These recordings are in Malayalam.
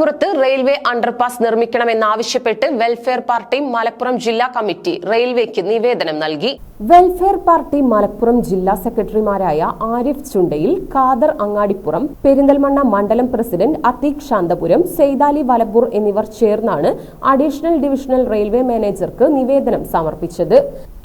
അങ്ങാടിപ്പുറത്ത് റെയിൽവേ അണ്ടർപാസ് നിർമ്മിക്കണമെന്നാവശ്യപ്പെട്ട് വെൽഫെയർ പാർട്ടി മലപ്പുറം ജില്ലാ കമ്മിറ്റി റെയിൽവേക്ക് നിവേദനം നൽകി. വെൽഫെയർ പാർട്ടി മലപ്പുറം ജില്ലാ സെക്രട്ടറിമാരായ ആരിഫ് ചുണ്ടയിൽ കാദർ അങ്ങാടിപ്പുറം പെരിന്തൽമണ്ണ മണ്ഡലം പ്രസിഡന്റ് അതീഖ് ശാന്തപുരം സെയ്താലി വലപ്പൂർ എന്നിവർ ചേർന്നാണ് അഡീഷണൽ ഡിവിഷണൽ റെയിൽവേ മാനേജർക്ക് നിവേദനം സമർപ്പിച്ചത്.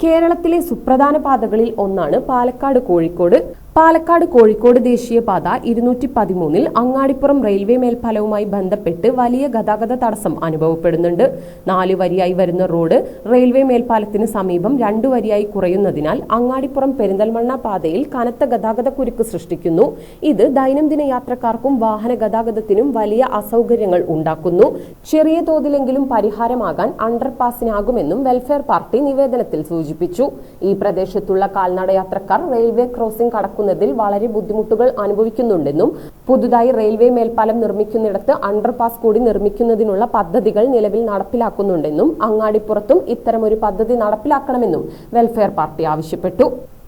കേരളത്തിലെ സുപ്രധാന പാതകളിൽ ഒന്നാണ് പാലക്കാട് കോഴിക്കോട്. പാലക്കാട് കോഴിക്കോട് ദേശീയപാത ഇരുന്നൂറ്റി പതിമൂന്നിൽ അങ്ങാടിപ്പുറം റെയിൽവേ മേൽഫലവുമായി ബന്ധപ്പെട്ട് വലിയ ഗതാഗത തടസ്സം അനുഭവപ്പെടുന്നുണ്ട്. നാല് വരിയായി വരുന്ന റോഡ് റെയിൽവേ മേൽപ്പാലത്തിന് സമീപം രണ്ടു വരിയായി കുറയുന്നതിനാൽ അങ്ങാടിപ്പുറം പെരിന്തൽമണ്ണ പാതയിൽ കനത്ത ഗതാഗത കുരുക്ക് സൃഷ്ടിക്കുന്നു. ഇത് ദൈനംദിന യാത്രക്കാർക്കും വാഹന ഗതാഗതത്തിനും വലിയ അസൗകര്യങ്ങൾ ഉണ്ടാക്കുന്നു. ചെറിയ തോതിലെങ്കിലും പരിഹാരമാകാൻ അണ്ടർപാസിനാകുമെന്നും വെൽഫെയർ പാർട്ടി നിവേദനത്തിൽ സൂചിപ്പിച്ചു. ഈ പ്രദേശത്തുള്ള കാൽനട യാത്രക്കാർ റെയിൽവേ ക്രോസിംഗ് കടക്കുന്നതിൽ വളരെ ബുദ്ധിമുട്ടുകൾ അനുഭവിക്കുന്നുണ്ടെന്നും പുതുതായി റെയിൽവേ മേൽപ്പാലം നിർമ്മിക്കുന്നിടത്ത് അണ്ടർപാസ് കൂടി നിർമ്മിക്കുന്നതിനുള്ള പദ്ധതികൾ നിലവിൽ നടപ്പിലാക്കുന്നുണ്ടെന്നും അങ്ങാടിപ്പുറത്തും ഇത്തരമൊരു പദ്ധതി നടപ്പിലാക്കണമെന്നും വെൽഫെയർ പാർട്ടി ആവശ്യപ്പെട്ടു.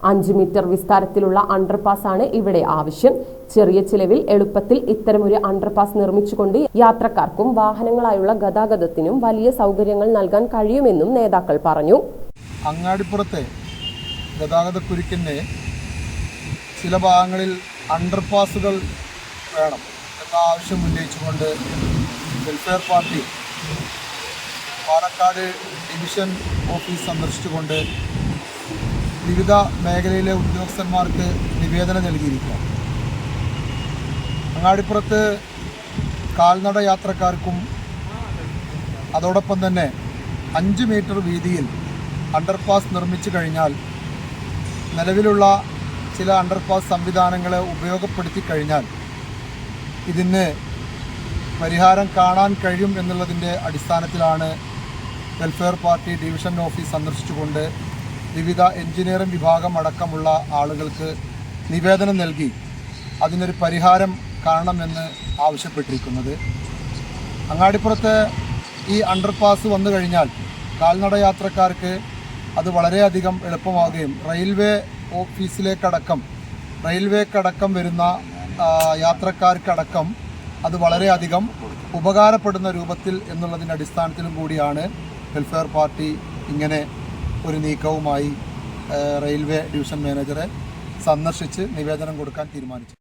അഞ്ച് മീറ്റർ വിസ്താരത്തിലുള്ള അണ്ടർപാസ് ആണ് ഇവിടെ ആവശ്യം. ചെറിയ ചിലവിൽ എളുപ്പത്തിൽ ഇത്തരമൊരു അണ്ടർപാസ് നിർമ്മിച്ചുകൊണ്ട് യാത്രക്കാർക്കും വാഹനങ്ങളായുള്ള ഗതാഗതത്തിനും വലിയ സൗകര്യങ്ങൾ നൽകാൻ കഴിയുമെന്നും നേതാക്കൾ പറഞ്ഞു. അങ്ങാടിപ്പുറത്തെ ഗതാഗത കുരുക്കിന്റെ ചില ഭാഗങ്ങളിൽ അണ്ടർപാസുകൾ വേണം എന്ന ആവശ്യം ഉന്നയിച്ചുകൊണ്ട് welfare party Palakkad division office സന്ദർശിച്ചുകൊണ്ട് വിവിധ മേഖലയിലെ ഉദ്യോഗസ്ഥന്മാർക്ക് നിവേദനം നൽകിയിരിക്കുക അങ്ങാടിപ്പുറത്ത് കാൽനട യാത്രക്കാർക്കും അതോടൊപ്പം തന്നെ അഞ്ച് മീറ്റർ വീതിയിൽ അണ്ടർപാസ് നിർമ്മിച്ചു കഴിഞ്ഞാൽ നിലവിലുള്ള ചില അണ്ടർപാസ് സംവിധാനങ്ങളെ ഉപയോഗപ്പെടുത്തി കഴിഞ്ഞാൽ ഇതിന് പരിഹാരം കാണാൻ കഴിയും എന്നുള്ളതിന്റെ അടിസ്ഥാനത്തിലാണ് വെൽഫെയർ പാർട്ടി ഡിവിഷൻ ഓഫീസ് സന്ദർശിച്ചുകൊണ്ട് വിവിധ എഞ്ചിനീയറിംഗ് വിഭാഗം അടക്കമുള്ള ആളുകൾക്ക് നിവേദനം നൽകി അതിനൊരു പരിഹാരം കാണണമെന്ന് ആവശ്യപ്പെട്ടിരിക്കുന്നത്. അങ്ങാടിപ്പുറത്ത് ഈ അണ്ടർപാസ് വന്നു കഴിഞ്ഞാൽ കാൽനട യാത്രക്കാർക്ക് അത് വളരെയധികം എളുപ്പമാവുകയും റെയിൽവേ ഓഫീസിലേക്കടക്കം റെയിൽവേക്കടക്കം വരുന്ന യാത്രക്കാർക്കടക്കം അത് വളരെയധികം ഉപകാരപ്പെടുന്ന രൂപത്തിൽ എന്നുള്ളതിന്റെ അടിസ്ഥാനത്തിലും കൂടിയാണ് വെൽഫെയർ പാർട്ടി ഇങ്ങനെ ഒരു നീക്കവുമായി റെയിൽവേ ഡിവിഷൻ മാനേജറെ സന്ദർശിച്ച് നിവേദനം കൊടുക്കാൻ തീരുമാനിച്ചത്